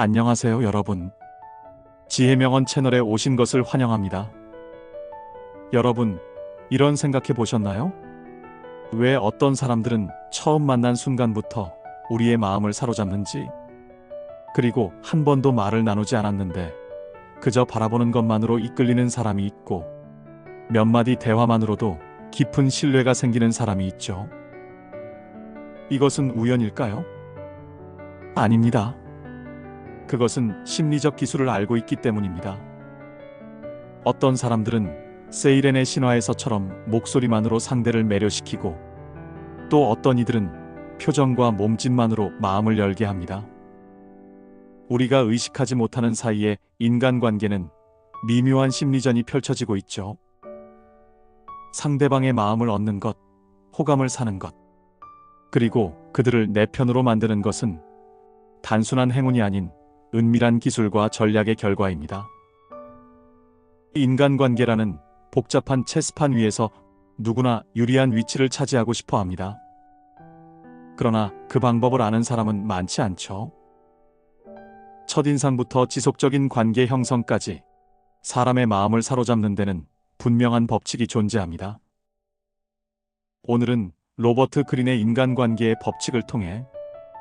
안녕하세요, 여러분. 지혜명언 채널에 오신 것을 환영합니다. 여러분, 이런 생각해 보셨나요? 왜 어떤 사람들은 처음 만난 순간부터 우리의 마음을 사로잡는지, 그리고 한 번도 말을 나누지 않았는데, 그저 바라보는 것만으로 이끌리는 사람이 있고, 몇 마디 대화만으로도 깊은 신뢰가 생기는 사람이 있죠. 이것은 우연일까요? 아닙니다. 그것은 심리적 기술을 알고 있기 때문입니다. 어떤 사람들은 세이렌의 신화에서처럼 목소리만으로 상대를 매료시키고 또 어떤 이들은 표정과 몸짓만으로 마음을 열게 합니다. 우리가 의식하지 못하는 사이에 인간관계는 미묘한 심리전이 펼쳐지고 있죠. 상대방의 마음을 얻는 것, 호감을 사는 것, 그리고 그들을 내 편으로 만드는 것은 단순한 행운이 아닌 은밀한 기술과 전략의 결과입니다. 인간관계라는 복잡한 체스판 위에서 누구나 유리한 위치를 차지하고 싶어 합니다. 그러나 그 방법을 아는 사람은 많지 않죠. 첫인상부터 지속적인 관계 형성까지 사람의 마음을 사로잡는 데는 분명한 법칙이 존재합니다. 오늘은 로버트 그린의 인간관계의 법칙을 통해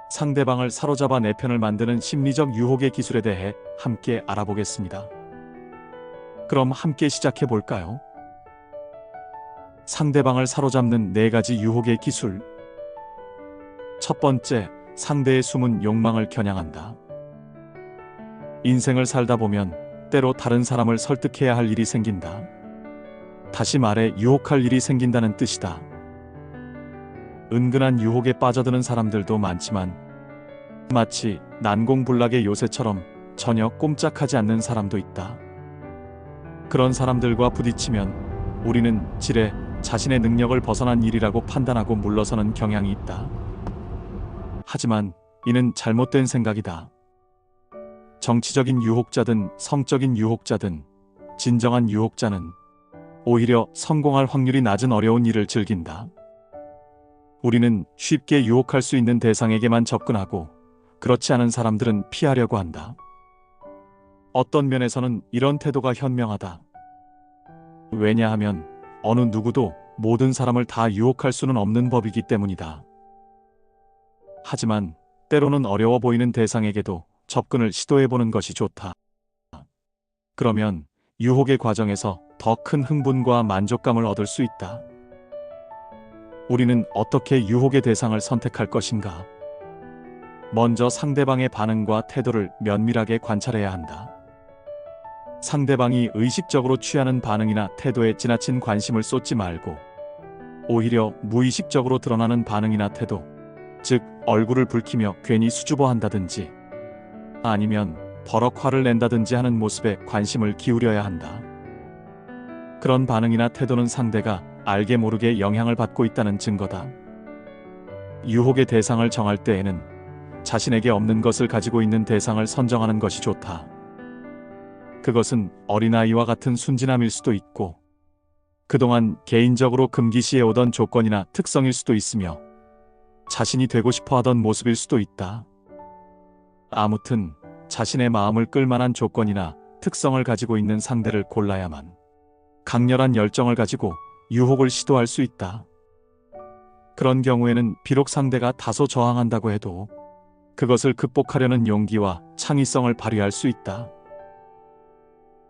상대방을 사로잡아 내 편을 만드는 심리적 유혹의 기술에 대해 함께 알아보겠습니다. 그럼 함께 시작해 볼까요? 상대방을 사로잡는 네 가지 유혹의 기술. 첫 번째, 상대의 숨은 욕망을 겨냥한다. 인생을 살다 보면 때로 다른 사람을 설득해야 할 일이 생긴다. 다시 말해 유혹할 일이 생긴다는 뜻이다. 은근한 유혹에 빠져드는 사람들도 많지만 마치 난공불락의 요새처럼 전혀 꼼짝하지 않는 사람도 있다. 그런 사람들과 부딪히면 우리는 지레 자신의 능력을 벗어난 일이라고 판단하고 물러서는 경향이 있다. 하지만 이는 잘못된 생각이다. 정치적인 유혹자든 성적인 유혹자든 진정한 유혹자는 오히려 성공할 확률이 낮은 어려운 일을 즐긴다. 우리는 쉽게 유혹할 수 있는 대상에게만 접근하고 그렇지 않은 사람들은 피하려고 한다. 어떤 면에서는 이런 태도가 현명하다. 왜냐하면 어느 누구도 모든 사람을 다 유혹할 수는 없는 법이기 때문이다. 하지만 때로는 어려워 보이는 대상에게도 접근을 시도해보는 것이 좋다. 그러면 유혹의 과정에서 더 큰 흥분과 만족감을 얻을 수 있다. 우리는 어떻게 유혹의 대상을 선택할 것인가? 먼저 상대방의 반응과 태도를 면밀하게 관찰해야 한다. 상대방이 의식적으로 취하는 반응이나 태도에 지나친 관심을 쏟지 말고 오히려 무의식적으로 드러나는 반응이나 태도, 즉 얼굴을 붉히며 괜히 수줍어 한다든지 아니면 버럭 화를 낸다든지 하는 모습에 관심을 기울여야 한다. 그런 반응이나 태도는 상대가 알게 모르게 영향을 받고 있다는 증거다. 유혹의 대상을 정할 때에는 자신에게 없는 것을 가지고 있는 대상을 선정하는 것이 좋다. 그것은 어린아이와 같은 순진함일 수도 있고, 그동안 개인적으로 금기시해 오던 조건이나 특성일 수도 있으며, 자신이 되고 싶어 하던 모습일 수도 있다. 아무튼, 자신의 마음을 끌만한 조건이나 특성을 가지고 있는 상대를 골라야만 강렬한 열정을 가지고 유혹을 시도할 수 있다. 그런 경우에는 비록 상대가 다소 저항한다고 해도 그것을 극복하려는 용기와 창의성을 발휘할 수 있다.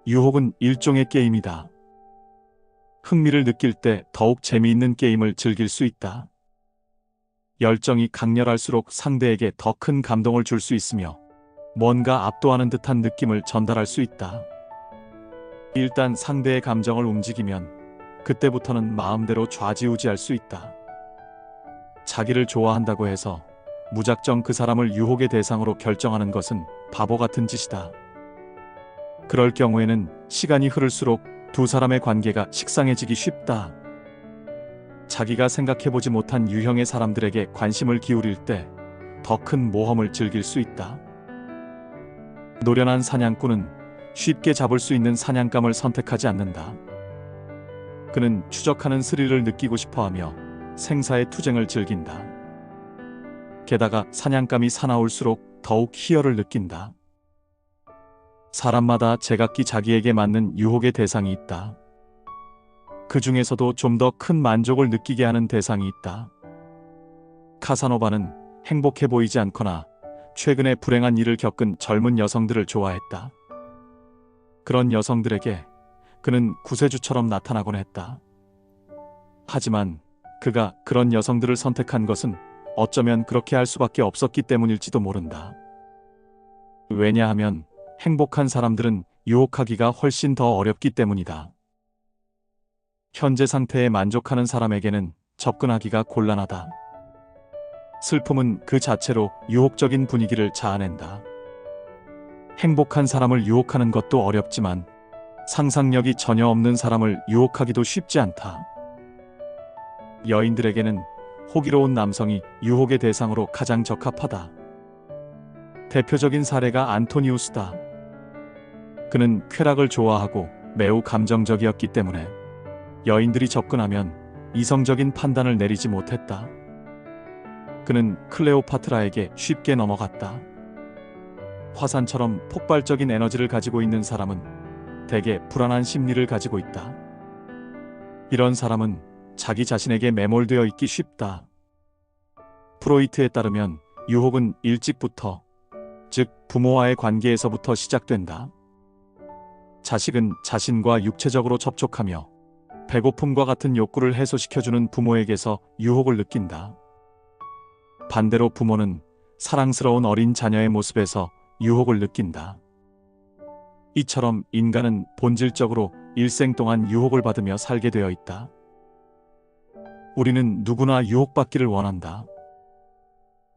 유혹은 일종의 게임이다. 흥미를 느낄 때 더욱 재미있는 게임을 즐길 수 있다. 열정이 강렬할수록 상대에게 더 큰 감동을 줄 수 있으며 뭔가 압도하는 듯한 느낌을 전달할 수 있다. 일단 상대의 감정을 움직이면 그때부터는 마음대로 좌지우지할 수 있다. 자기를 좋아한다고 해서 무작정 그 사람을 유혹의 대상으로 결정하는 것은 바보 같은 짓이다. 그럴 경우에는 시간이 흐를수록 두 사람의 관계가 식상해지기 쉽다. 자기가 생각해보지 못한 유형의 사람들에게 관심을 기울일 때 더 큰 모험을 즐길 수 있다. 노련한 사냥꾼은 쉽게 잡을 수 있는 사냥감을 선택하지 않는다. 그는 추적하는 스릴을 느끼고 싶어 하며 생사의 투쟁을 즐긴다. 게다가 사냥감이 사나울수록 더욱 희열을 느낀다. 사람마다 제각기 자기에게 맞는 유혹의 대상이 있다. 그 중에서도 좀 더 큰 만족을 느끼게 하는 대상이 있다. 카사노바는 행복해 보이지 않거나 최근에 불행한 일을 겪은 젊은 여성들을 좋아했다. 그런 여성들에게 그는 구세주처럼 나타나곤 했다. 하지만 그가 그런 여성들을 선택한 것은 어쩌면 그렇게 할 수밖에 없었기 때문일지도 모른다. 왜냐하면 행복한 사람들은 유혹하기가 훨씬 더 어렵기 때문이다. 현재 상태에 만족하는 사람에게는 접근하기가 곤란하다. 슬픔은 그 자체로 유혹적인 분위기를 자아낸다. 행복한 사람을 유혹하는 것도 어렵지만 상상력이 전혀 없는 사람을 유혹하기도 쉽지 않다. 여인들에게는 호기로운 남성이 유혹의 대상으로 가장 적합하다. 대표적인 사례가 안토니우스다. 그는 쾌락을 좋아하고 매우 감정적이었기 때문에 여인들이 접근하면 이성적인 판단을 내리지 못했다. 그는 클레오파트라에게 쉽게 넘어갔다. 화산처럼 폭발적인 에너지를 가지고 있는 사람은 대개 불안한 심리를 가지고 있다. 이런 사람은 자기 자신에게 매몰되어 있기 쉽다. 프로이트에 따르면 유혹은 일찍부터, 즉 부모와의 관계에서부터 시작된다. 자식은 자신과 육체적으로 접촉하며 배고픔과 같은 욕구를 해소시켜주는 부모에게서 유혹을 느낀다. 반대로 부모는 사랑스러운 어린 자녀의 모습에서 유혹을 느낀다. 이처럼 인간은 본질적으로 일생 동안 유혹을 받으며 살게 되어 있다. 우리는 누구나 유혹받기를 원한다.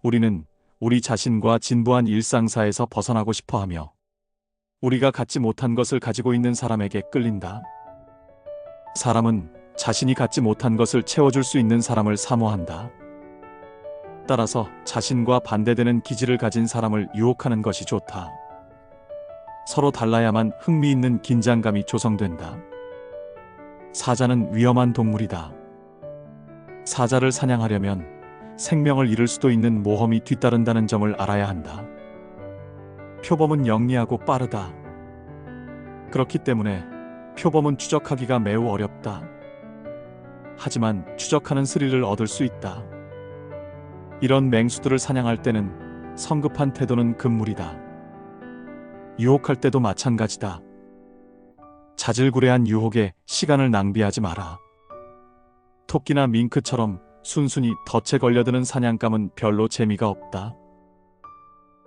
우리는 우리 자신과 진부한 일상사에서 벗어나고 싶어 하며 우리가 갖지 못한 것을 가지고 있는 사람에게 끌린다. 사람은 자신이 갖지 못한 것을 채워줄 수 있는 사람을 사모한다. 따라서 자신과 반대되는 기질을 가진 사람을 유혹하는 것이 좋다. 서로 달라야만 흥미있는 긴장감이 조성된다. 사자는 위험한 동물이다. 사자를 사냥하려면 생명을 잃을 수도 있는 모험이 뒤따른다는 점을 알아야 한다. 표범은 영리하고 빠르다. 그렇기 때문에 표범은 추적하기가 매우 어렵다. 하지만 추적하는 스릴을 얻을 수 있다. 이런 맹수들을 사냥할 때는 성급한 태도는 금물이다. 유혹할 때도 마찬가지다. 자질구레한 유혹에 시간을 낭비하지 마라. 토끼나 밍크처럼 순순히 덫에 걸려드는 사냥감은 별로 재미가 없다.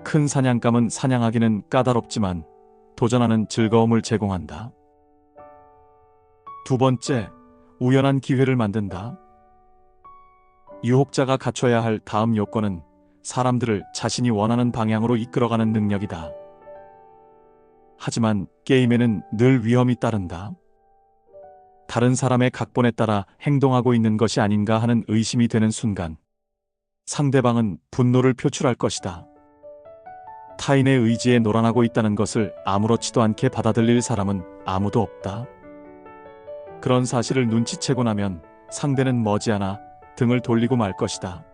큰 사냥감은 사냥하기는 까다롭지만 도전하는 즐거움을 제공한다. 두 번째, 우연한 기회를 만든다. 유혹자가 갖춰야 할 다음 요건은 사람들을 자신이 원하는 방향으로 이끌어가는 능력이다. 하지만 게임에는 늘 위험이 따른다. 다른 사람의 각본에 따라 행동하고 있는 것이 아닌가 하는 의심이 되는 순간 상대방은 분노를 표출할 것이다. 타인의 의지에 노란하고 있다는 것을 아무렇지도 않게 받아들일 사람은 아무도 없다. 그런 사실을 눈치채고 나면 상대는 머지않아 등을 돌리고 말 것이다.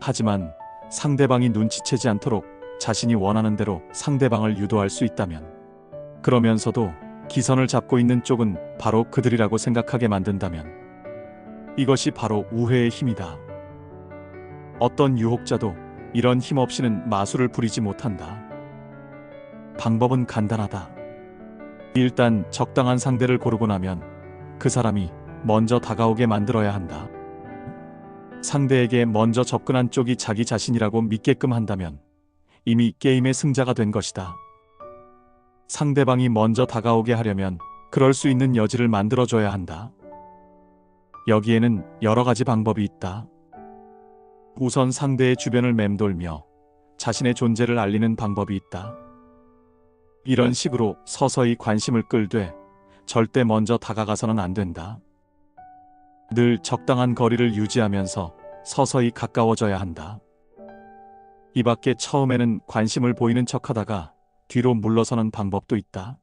하지만 상대방이 눈치채지 않도록 자신이 원하는 대로 상대방을 유도할 수 있다면 그러면서도 기선을 잡고 있는 쪽은 바로 그들이라고 생각하게 만든다면 이것이 바로 우회의 힘이다. 어떤 유혹자도 이런 힘 없이는 마술을 부리지 못한다. 방법은 간단하다. 일단 적당한 상대를 고르고 나면 그 사람이 먼저 다가오게 만들어야 한다. 상대에게 먼저 접근한 쪽이 자기 자신이라고 믿게끔 한다면 이미 게임의 승자가 된 것이다. 상대방이 먼저 다가오게 하려면 그럴 수 있는 여지를 만들어줘야 한다. 여기에는 여러 가지 방법이 있다. 우선 상대의 주변을 맴돌며 자신의 존재를 알리는 방법이 있다. 이런 식으로 서서히 관심을 끌되 절대 먼저 다가가서는 안 된다. 늘 적당한 거리를 유지하면서 서서히 가까워져야 한다. 이 밖에 처음에는 관심을 보이는 척 하다가 뒤로 물러서는 방법도 있다.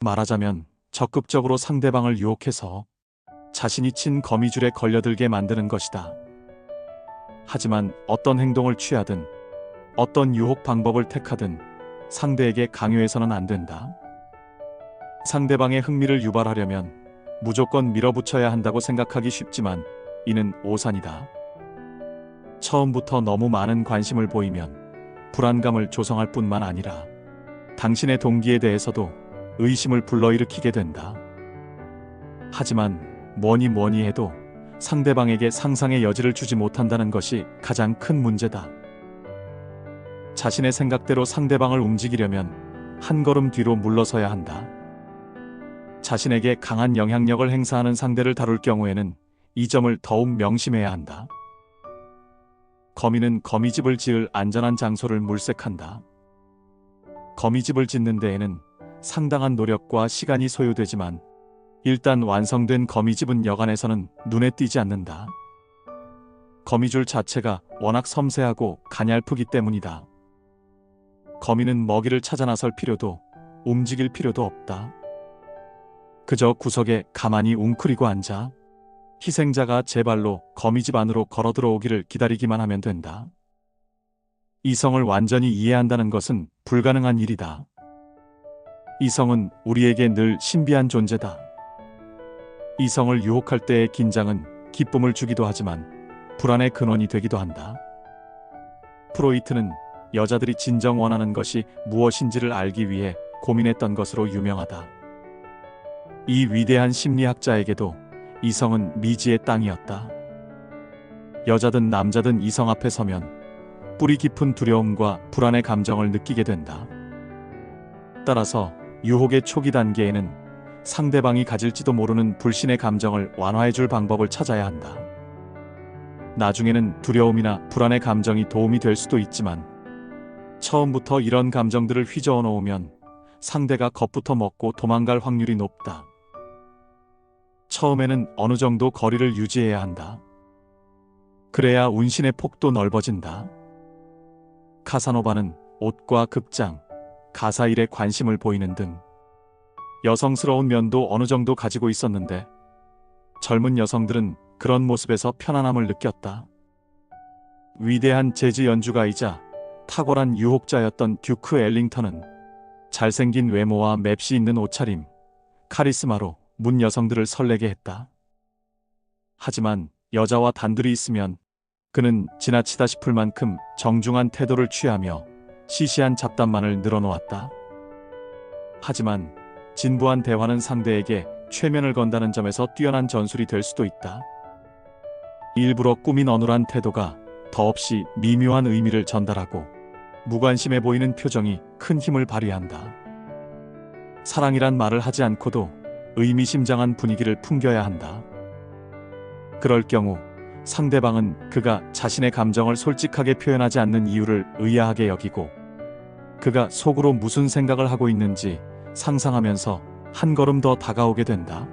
말하자면 적극적으로 상대방을 유혹해서 자신이 친 거미줄에 걸려들게 만드는 것이다. 하지만 어떤 행동을 취하든 어떤 유혹 방법을 택하든 상대에게 강요해서는 안 된다. 상대방의 흥미를 유발하려면 무조건 밀어붙여야 한다고 생각하기 쉽지만 이는 오산이다. 처음부터 너무 많은 관심을 보이면 불안감을 조성할 뿐만 아니라 당신의 동기에 대해서도 의심을 불러일으키게 된다. 하지만 뭐니 뭐니 해도 상대방에게 상상의 여지를 주지 못한다는 것이 가장 큰 문제다. 자신의 생각대로 상대방을 움직이려면 한 걸음 뒤로 물러서야 한다. 자신에게 강한 영향력을 행사하는 상대를 다룰 경우에는 이 점을 더욱 명심해야 한다. 거미는 거미집을 지을 안전한 장소를 물색한다. 거미집을 짓는 데에는 상당한 노력과 시간이 소요되지만 일단 완성된 거미집은 여간에서는 눈에 띄지 않는다. 거미줄 자체가 워낙 섬세하고 가냘프기 때문이다. 거미는 먹이를 찾아 나설 필요도 움직일 필요도 없다. 그저 구석에 가만히 웅크리고 앉아 희생자가 제 발로 거미집 안으로 걸어 들어오기를 기다리기만 하면 된다. 이성을 완전히 이해한다는 것은 불가능한 일이다. 이성은 우리에게 늘 신비한 존재다. 이성을 유혹할 때의 긴장은 기쁨을 주기도 하지만 불안의 근원이 되기도 한다. 프로이트는 여자들이 진정 원하는 것이 무엇인지를 알기 위해 고민했던 것으로 유명하다. 이 위대한 심리학자에게도 이성은 미지의 땅이었다. 여자든 남자든 이성 앞에 서면 뿌리 깊은 두려움과 불안의 감정을 느끼게 된다. 따라서 유혹의 초기 단계에는 상대방이 가질지도 모르는 불신의 감정을 완화해 줄 방법을 찾아야 한다. 나중에는 두려움이나 불안의 감정이 도움이 될 수도 있지만 처음부터 이런 감정들을 휘저어 놓으면 상대가 겁부터 먹고 도망갈 확률이 높다. 처음에는 어느 정도 거리를 유지해야 한다. 그래야 운신의 폭도 넓어진다. 카사노바는 옷과 극장, 가사 일에 관심을 보이는 등 여성스러운 면도 어느 정도 가지고 있었는데 젊은 여성들은 그런 모습에서 편안함을 느꼈다. 위대한 재즈 연주가이자 탁월한 유혹자였던 듀크 엘링턴은 잘생긴 외모와 맵시 있는 옷차림, 카리스마로 문 여성들을 설레게 했다. 하지만 여자와 단둘이 있으면 그는 지나치다 싶을 만큼 정중한 태도를 취하며 시시한 잡담만을 늘어놓았다. 하지만 진부한 대화는 상대에게 최면을 건다는 점에서 뛰어난 전술이 될 수도 있다. 일부러 꾸민 어눌한 태도가 더없이 미묘한 의미를 전달하고 무관심해 보이는 표정이 큰 힘을 발휘한다. 사랑이란 말을 하지 않고도 의미심장한 분위기를 풍겨야 한다. 그럴 경우 상대방은 그가 자신의 감정을 솔직하게 표현하지 않는 이유를 의아하게 여기고 그가 속으로 무슨 생각을 하고 있는지 상상하면서 한 걸음 더 다가오게 된다.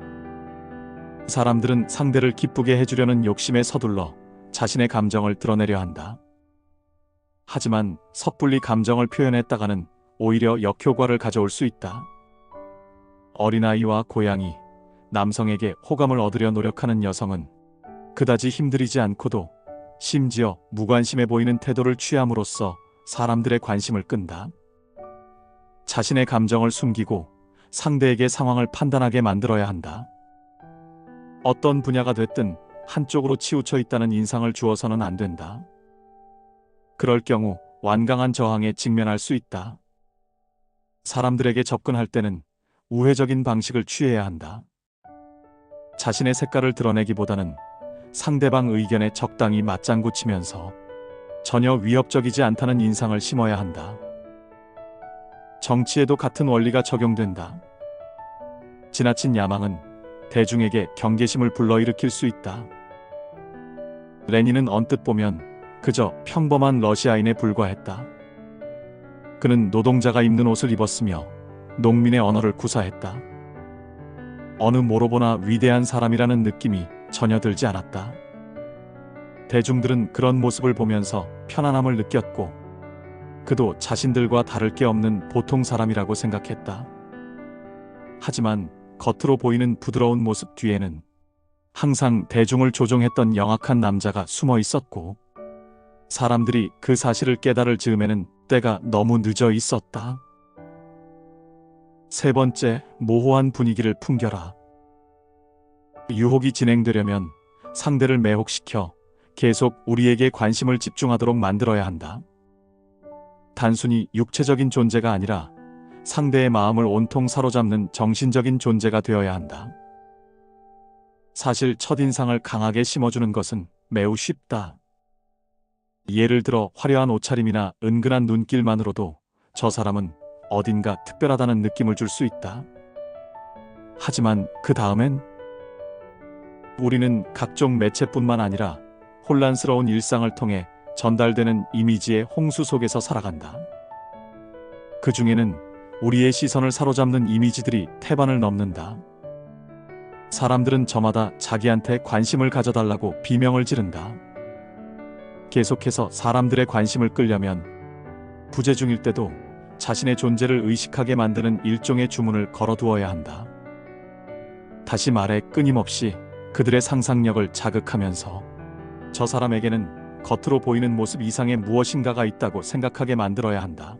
사람들은 상대를 기쁘게 해주려는 욕심에 서둘러 자신의 감정을 드러내려 한다. 하지만 섣불리 감정을 표현했다가는 오히려 역효과를 가져올 수 있다. 어린아이와 고양이, 남성에게 호감을 얻으려 노력하는 여성은 그다지 힘들이지 않고도 심지어 무관심해 보이는 태도를 취함으로써 사람들의 관심을 끈다. 자신의 감정을 숨기고 상대에게 상황을 판단하게 만들어야 한다. 어떤 분야가 됐든 한쪽으로 치우쳐 있다는 인상을 주어서는 안 된다. 그럴 경우 완강한 저항에 직면할 수 있다. 사람들에게 접근할 때는 우회적인 방식을 취해야 한다. 자신의 색깔을 드러내기보다는 상대방 의견에 적당히 맞장구 치면서 전혀 위협적이지 않다는 인상을 심어야 한다. 정치에도 같은 원리가 적용된다. 지나친 야망은 대중에게 경계심을 불러일으킬 수 있다. 레닌은 언뜻 보면 그저 평범한 러시아인에 불과했다. 그는 노동자가 입는 옷을 입었으며 농민의 언어를 구사했다. 어느 모로 보나 위대한 사람이라는 느낌이 전혀 들지 않았다. 대중들은 그런 모습을 보면서 편안함을 느꼈고 그도 자신들과 다를 게 없는 보통 사람이라고 생각했다. 하지만 겉으로 보이는 부드러운 모습 뒤에는 항상 대중을 조종했던 영악한 남자가 숨어 있었고 사람들이 그 사실을 깨달을 즈음에는 그때가 너무 늦어 있었다. 세 번째, 모호한 분위기를 풍겨라. 유혹이 진행되려면 상대를 매혹시켜 계속 우리에게 관심을 집중하도록 만들어야 한다. 단순히 육체적인 존재가 아니라 상대의 마음을 온통 사로잡는 정신적인 존재가 되어야 한다. 사실 첫인상을 강하게 심어주는 것은 매우 쉽다. 예를 들어 화려한 옷차림이나 은근한 눈길만으로도 저 사람은 어딘가 특별하다는 느낌을 줄 수 있다. 하지만 그 다음엔 우리는 각종 매체뿐만 아니라 혼란스러운 일상을 통해 전달되는 이미지의 홍수 속에서 살아간다. 그 중에는 우리의 시선을 사로잡는 이미지들이 태반을 넘는다. 사람들은 저마다 자기한테 관심을 가져달라고 비명을 지른다. 계속해서 사람들의 관심을 끌려면 부재 중일 때도 자신의 존재를 의식하게 만드는 일종의 주문을 걸어두어야 한다. 다시 말해 끊임없이 그들의 상상력을 자극하면서 저 사람에게는 겉으로 보이는 모습 이상의 무엇인가가 있다고 생각하게 만들어야 한다.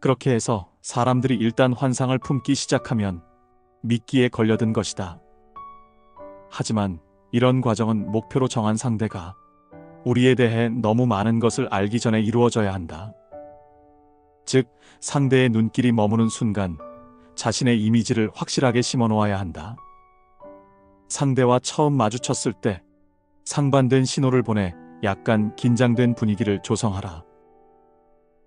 그렇게 해서 사람들이 일단 환상을 품기 시작하면 미끼에 걸려든 것이다. 하지만 이런 과정은 목표로 정한 상대가 우리에 대해 너무 많은 것을 알기 전에 이루어져야 한다. 즉, 상대의 눈길이 머무는 순간 자신의 이미지를 확실하게 심어 놓아야 한다. 상대와 처음 마주쳤을 때 상반된 신호를 보내 약간 긴장된 분위기를 조성하라.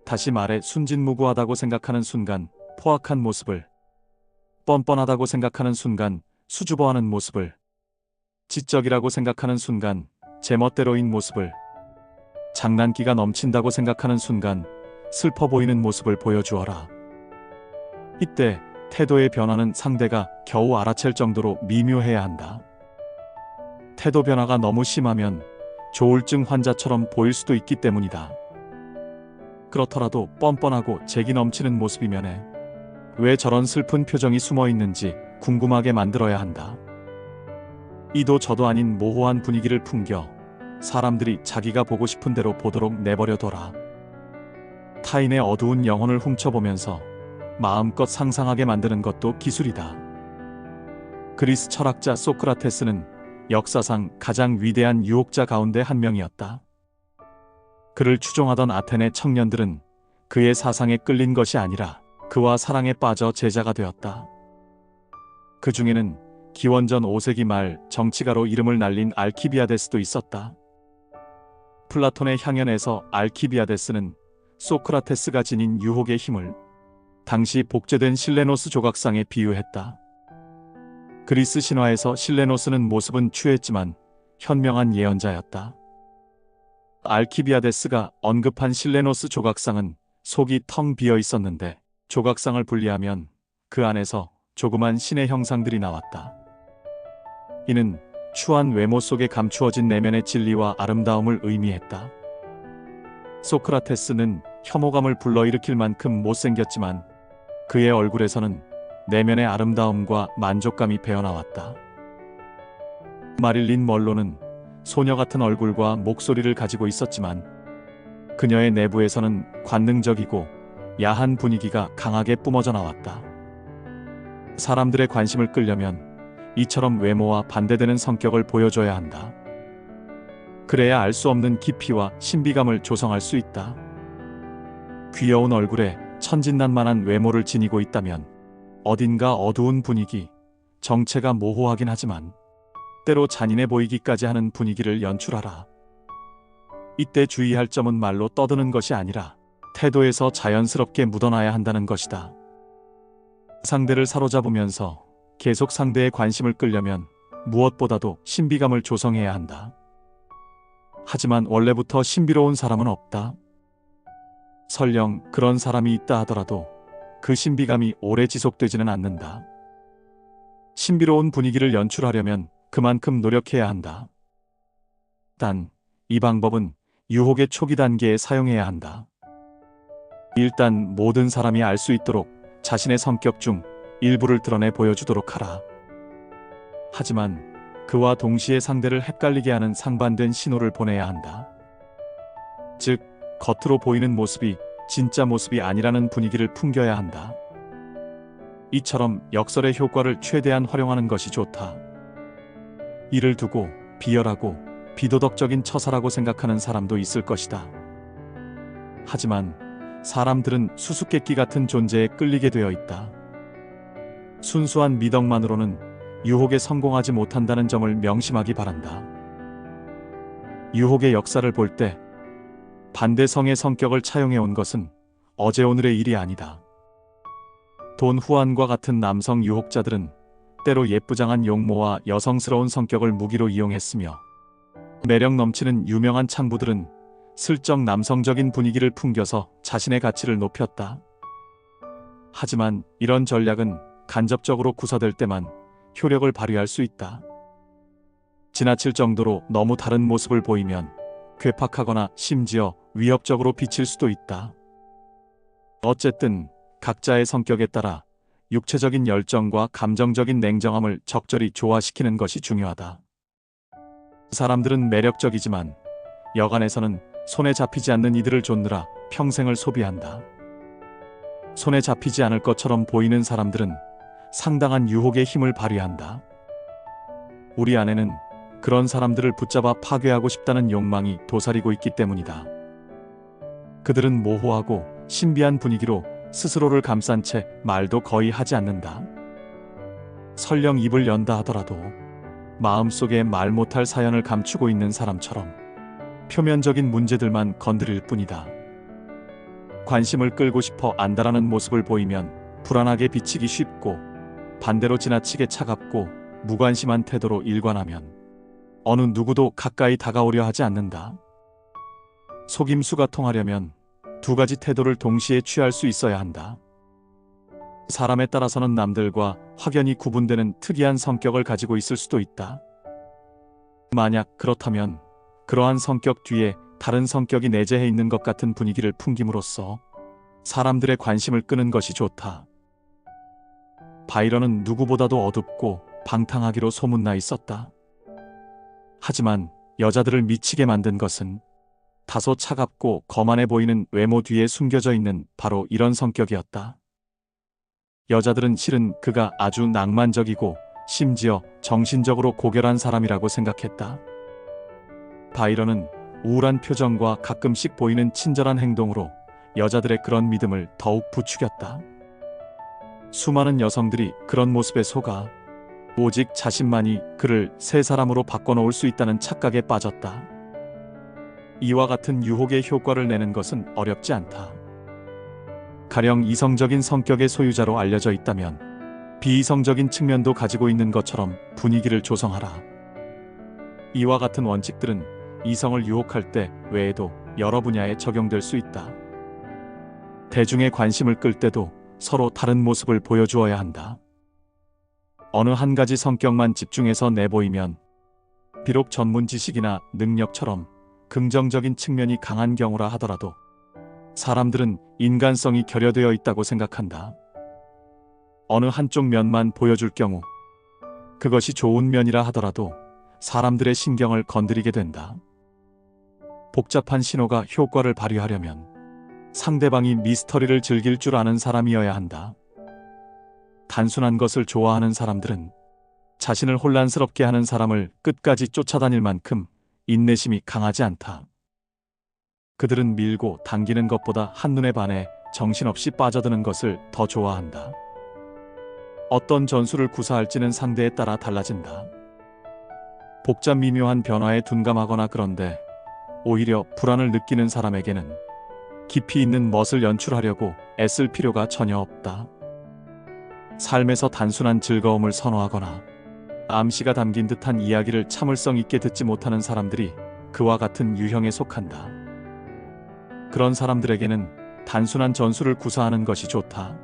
다시 말해 순진무구하다고 생각하는 순간 포악한 모습을, 뻔뻔하다고 생각하는 순간 수줍어하는 모습을, 지적이라고 생각하는 순간 제멋대로인 모습을, 장난기가 넘친다고 생각하는 순간 슬퍼 보이는 모습을 보여주어라. 이때 태도의 변화는 상대가 겨우 알아챌 정도로 미묘해야 한다. 태도 변화가 너무 심하면 조울증 환자처럼 보일 수도 있기 때문이다. 그렇더라도 뻔뻔하고 재기 넘치는 모습이면 해. 왜 저런 슬픈 표정이 숨어 있는지 궁금하게 만들어야 한다. 이도 저도 아닌 모호한 분위기를 풍겨 사람들이 자기가 보고 싶은 대로 보도록 내버려둬라. 타인의 어두운 영혼을 훔쳐보면서 마음껏 상상하게 만드는 것도 기술이다. 그리스 철학자 소크라테스는 역사상 가장 위대한 유혹자 가운데 한 명이었다. 그를 추종하던 아테네 청년들은 그의 사상에 끌린 것이 아니라 그와 사랑에 빠져 제자가 되었다. 그 중에는 기원전 5세기 말 정치가로 이름을 날린 알키비아데스도 있었다. 플라톤의 향연에서 알키비아데스는 소크라테스가 지닌 유혹의 힘을 당시 복제된 실레노스 조각상에 비유했다. 그리스 신화에서 실레노스는 모습은 취했지만 현명한 예언자였다. 알키비아데스가 언급한 실레노스 조각상은 속이 텅 비어 있었는데 조각상을 분리하면 그 안에서 조그만 신의 형상들이 나왔다. 이는 추한 외모 속에 감추어진 내면의 진리와 아름다움을 의미했다. 소크라테스는 혐오감을 불러일으킬 만큼 못생겼지만 그의 얼굴에서는 내면의 아름다움과 만족감이 배어나왔다. 마릴린 멀로는 소녀 같은 얼굴과 목소리를 가지고 있었지만 그녀의 내부에서는 관능적이고 야한 분위기가 강하게 뿜어져 나왔다. 사람들의 관심을 끌려면 이처럼 외모와 반대되는 성격을 보여줘야 한다. 그래야 알 수 없는 깊이와 신비감을 조성할 수 있다. 귀여운 얼굴에 천진난만한 외모를 지니고 있다면 어딘가 어두운 분위기, 정체가 모호하긴 하지만 때로 잔인해 보이기까지 하는 분위기를 연출하라. 이때 주의할 점은 말로 떠드는 것이 아니라 태도에서 자연스럽게 묻어나야 한다는 것이다. 상대를 사로잡으면서 계속 상대의 관심을 끌려면 무엇보다도 신비감을 조성해야 한다. 하지만 원래부터 신비로운 사람은 없다. 설령 그런 사람이 있다 하더라도 그 신비감이 오래 지속되지는 않는다. 신비로운 분위기를 연출하려면 그만큼 노력해야 한다. 단, 이 방법은 유혹의 초기 단계에 사용해야 한다. 일단 모든 사람이 알 수 있도록 자신의 성격 중 일부를 드러내 보여주도록 하라. 하지만 그와 동시에 상대를 헷갈리게 하는 상반된 신호를 보내야 한다. 즉, 겉으로 보이는 모습이 진짜 모습이 아니라는 분위기를 풍겨야 한다. 이처럼 역설의 효과를 최대한 활용하는 것이 좋다. 이를 두고 비열하고 비도덕적인 처사라고 생각하는 사람도 있을 것이다. 하지만 사람들은 수수께끼 같은 존재에 끌리게 되어 있다. 순수한 미덕만으로는 유혹에 성공하지 못한다는 점을 명심하기 바란다. 유혹의 역사를 볼때 반대성의 성격을 차용해 온 것은 어제 오늘의 일이 아니다. 돈 후안과 같은 남성 유혹자들은 때로 예쁘장한 용모와 여성스러운 성격을 무기로 이용했으며 매력 넘치는 유명한 창부들은 슬쩍 남성적인 분위기를 풍겨서 자신의 가치를 높였다. 하지만 이런 전략은 간접적으로 구사될 때만 효력을 발휘할 수 있다. 지나칠 정도로 너무 다른 모습을 보이면 괴팍하거나 심지어 위협적으로 비칠 수도 있다. 어쨌든 각자의 성격에 따라 육체적인 열정과 감정적인 냉정함을 적절히 조화시키는 것이 중요하다. 사람들은 매력적이지만 여간에서는 손에 잡히지 않는 이들을 좇느라 평생을 소비한다. 손에 잡히지 않을 것처럼 보이는 사람들은 상당한 유혹의 힘을 발휘한다. 우리 안에는 그런 사람들을 붙잡아 파괴하고 싶다는 욕망이 도사리고 있기 때문이다. 그들은 모호하고 신비한 분위기로 스스로를 감싼 채 말도 거의 하지 않는다. 설령 입을 연다 하더라도 마음속에 말 못할 사연을 감추고 있는 사람처럼 표면적인 문제들만 건드릴 뿐이다. 관심을 끌고 싶어 안다라는 모습을 보이면 불안하게 비치기 쉽고 반대로 지나치게 차갑고 무관심한 태도로 일관하면 어느 누구도 가까이 다가오려 하지 않는다. 속임수가 통하려면 두 가지 태도를 동시에 취할 수 있어야 한다. 사람에 따라서는 남들과 확연히 구분되는 특이한 성격을 가지고 있을 수도 있다. 만약 그렇다면 그러한 성격 뒤에 다른 성격이 내재해 있는 것 같은 분위기를 풍김으로써 사람들의 관심을 끄는 것이 좋다. 바이런은 누구보다도 어둡고 방탕하기로 소문나 있었다. 하지만 여자들을 미치게 만든 것은 다소 차갑고 거만해 보이는 외모 뒤에 숨겨져 있는 바로 이런 성격이었다. 여자들은 실은 그가 아주 낭만적이고 심지어 정신적으로 고결한 사람이라고 생각했다. 바이런은 우울한 표정과 가끔씩 보이는 친절한 행동으로 여자들의 그런 믿음을 더욱 부추겼다. 수많은 여성들이 그런 모습에 속아 오직 자신만이 그를 새 사람으로 바꿔놓을 수 있다는 착각에 빠졌다. 이와 같은 유혹의 효과를 내는 것은 어렵지 않다. 가령 이성적인 성격의 소유자로 알려져 있다면 비이성적인 측면도 가지고 있는 것처럼 분위기를 조성하라. 이와 같은 원칙들은 이성을 유혹할 때 외에도 여러 분야에 적용될 수 있다. 대중의 관심을 끌 때도 서로 다른 모습을 보여주어야 한다. 어느 한 가지 성격만 집중해서 내보이면 비록 전문 지식이나 능력처럼 긍정적인 측면이 강한 경우라 하더라도 사람들은 인간성이 결여되어 있다고 생각한다. 어느 한쪽 면만 보여줄 경우 그것이 좋은 면이라 하더라도 사람들의 신경을 건드리게 된다. 복잡한 신호가 효과를 발휘하려면 상대방이 미스터리를 즐길 줄 아는 사람이어야 한다. 단순한 것을 좋아하는 사람들은 자신을 혼란스럽게 하는 사람을 끝까지 쫓아다닐 만큼 인내심이 강하지 않다. 그들은 밀고 당기는 것보다 한눈에 반해 정신없이 빠져드는 것을 더 좋아한다. 어떤 전술을 구사할지는 상대에 따라 달라진다. 복잡 미묘한 변화에 둔감하거나 그런데 오히려 불안을 느끼는 사람에게는 깊이 있는 멋을 연출하려고 애쓸 필요가 전혀 없다. 삶에서 단순한 즐거움을 선호하거나 암시가 담긴 듯한 이야기를 참을성 있게 듣지 못하는 사람들이 그와 같은 유형에 속한다. 그런 사람들에게는 단순한 전술을 구사하는 것이 좋다.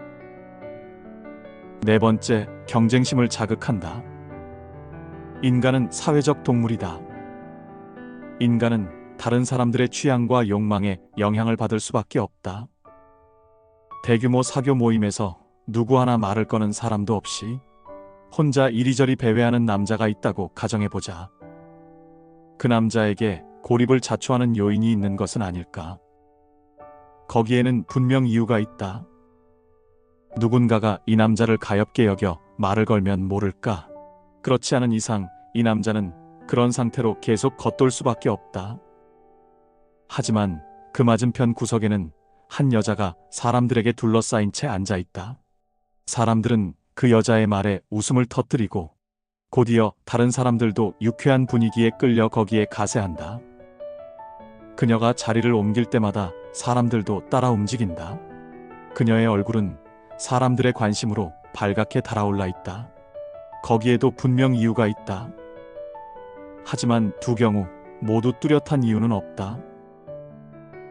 네 번째, 경쟁심을 자극한다. 인간은 사회적 동물이다. 인간은 다른 사람들의 취향과 욕망에 영향을 받을 수밖에 없다. 대규모 사교 모임에서 누구 하나 말을 거는 사람도 없이 혼자 이리저리 배회하는 남자가 있다고 가정해보자. 그 남자에게 고립을 자초하는 요인이 있는 것은 아닐까. 거기에는 분명 이유가 있다. 누군가가 이 남자를 가엽게 여겨 말을 걸면 모를까. 그렇지 않은 이상 이 남자는 그런 상태로 계속 겉돌 수밖에 없다. 하지만 그 맞은편 구석에는 한 여자가 사람들에게 둘러싸인 채 앉아 있다. 사람들은 그 여자의 말에 웃음을 터뜨리고 곧이어 다른 사람들도 유쾌한 분위기에 끌려 거기에 가세한다. 그녀가 자리를 옮길 때마다 사람들도 따라 움직인다. 그녀의 얼굴은 사람들의 관심으로 발갛게 달아올라 있다. 거기에도 분명 이유가 있다. 하지만 두 경우 모두 뚜렷한 이유는 없다.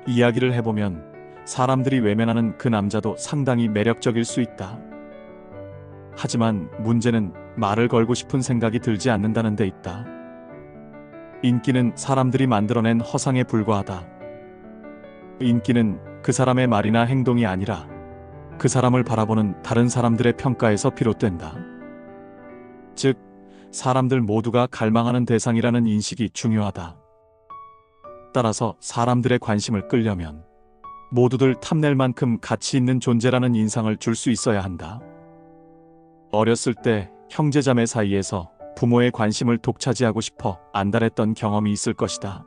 이야기를 해보면 사람들이 외면하는 그 남자도 상당히 매력적일 수 있다. 하지만 문제는 말을 걸고 싶은 생각이 들지 않는다는 데 있다. 인기는 사람들이 만들어낸 허상에 불과하다. 인기는 그 사람의 말이나 행동이 아니라 그 사람을 바라보는 다른 사람들의 평가에서 비롯된다. 즉, 사람들 모두가 갈망하는 대상이라는 인식이 중요하다. 따라서 사람들의 관심을 끌려면 모두들 탐낼 만큼 가치 있는 존재라는 인상을 줄 수 있어야 한다. 어렸을 때 형제자매 사이에서 부모의 관심을 독차지하고 싶어 안달했던 경험이 있을 것이다.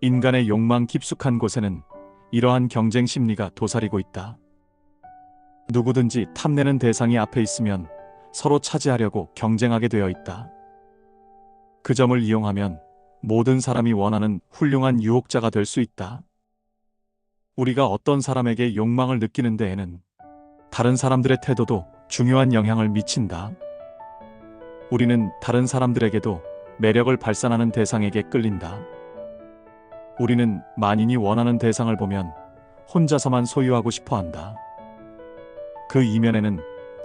인간의 욕망 깊숙한 곳에는 이러한 경쟁 심리가 도사리고 있다. 누구든지 탐내는 대상이 앞에 있으면 서로 차지하려고 경쟁하게 되어 있다. 그 점을 이용하면 모든 사람이 원하는 훌륭한 유혹자가 될 수 있다. 우리가 어떤 사람에게 욕망을 느끼는 데에는 다른 사람들의 태도도 중요한 영향을 미친다. 우리는 다른 사람들에게도 매력을 발산하는 대상에게 끌린다. 우리는 만인이 원하는 대상을 보면 혼자서만 소유하고 싶어 한다. 그 이면에는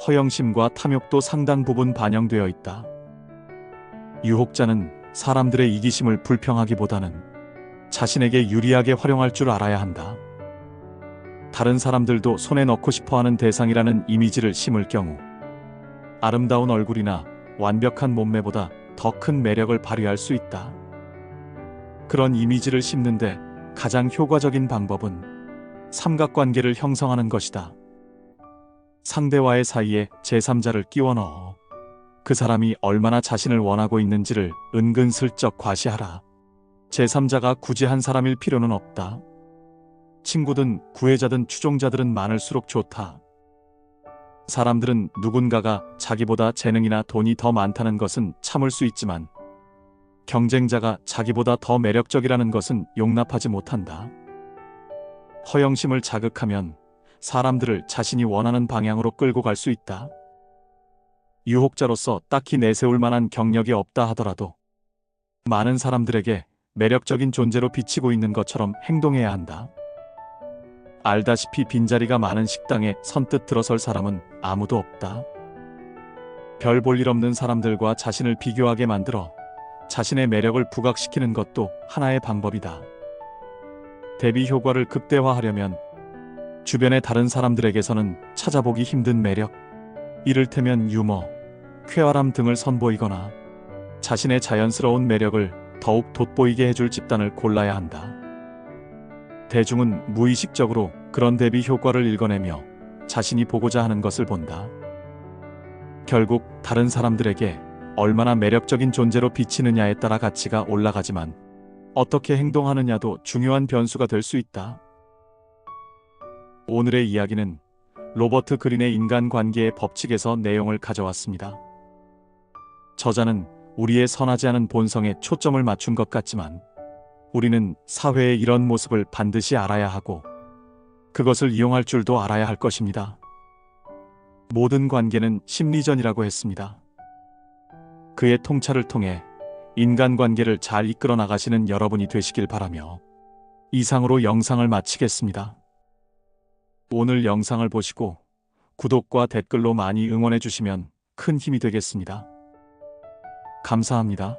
허영심과 탐욕도 상당 부분 반영되어 있다. 유혹자는 사람들의 이기심을 불평하기보다는 자신에게 유리하게 활용할 줄 알아야 한다. 다른 사람들도 손에 넣고 싶어 하는 대상이라는 이미지를 심을 경우 아름다운 얼굴이나 완벽한 몸매보다 더 큰 매력을 발휘할 수 있다. 그런 이미지를 심는데 가장 효과적인 방법은 삼각관계를 형성하는 것이다. 상대와의 사이에 제3자를 끼워 넣어 그 사람이 얼마나 자신을 원하고 있는지를 은근슬쩍 과시하라. 제3자가 굳이 한 사람일 필요는 없다. 친구든 구애자든 추종자들은 많을수록 좋다. 사람들은 누군가가 자기보다 재능이나 돈이 더 많다는 것은 참을 수 있지만 경쟁자가 자기보다 더 매력적이라는 것은 용납하지 못한다. 허영심을 자극하면 사람들을 자신이 원하는 방향으로 끌고 갈 수 있다. 유혹자로서 딱히 내세울 만한 경력이 없다 하더라도 많은 사람들에게 매력적인 존재로 비치고 있는 것처럼 행동해야 한다. 알다시피 빈자리가 많은 식당에 선뜻 들어설 사람은 아무도 없다. 별 볼 일 없는 사람들과 자신을 비교하게 만들어 자신의 매력을 부각시키는 것도 하나의 방법이다. 대비 효과를 극대화하려면 주변의 다른 사람들에게서는 찾아보기 힘든 매력, 이를테면 유머, 쾌활함 등을 선보이거나 자신의 자연스러운 매력을 더욱 돋보이게 해줄 집단을 골라야 한다. 대중은 무의식적으로 그런 대비 효과를 읽어내며 자신이 보고자 하는 것을 본다. 결국 다른 사람들에게 얼마나 매력적인 존재로 비치느냐에 따라 가치가 올라가지만 어떻게 행동하느냐도 중요한 변수가 될 수 있다. 오늘의 이야기는 로버트 그린의 인간관계의 법칙에서 내용을 가져왔습니다. 저자는 우리의 선하지 않은 본성에 초점을 맞춘 것 같지만 우리는 사회의 이런 모습을 반드시 알아야 하고 그것을 이용할 줄도 알아야 할 것입니다. 모든 관계는 심리전이라고 했습니다. 그의 통찰을 통해 인간관계를 잘 이끌어 나가시는 여러분이 되시길 바라며 이상으로 영상을 마치겠습니다. 오늘 영상을 보시고 구독과 댓글로 많이 응원해 주시면 큰 힘이 되겠습니다. 감사합니다.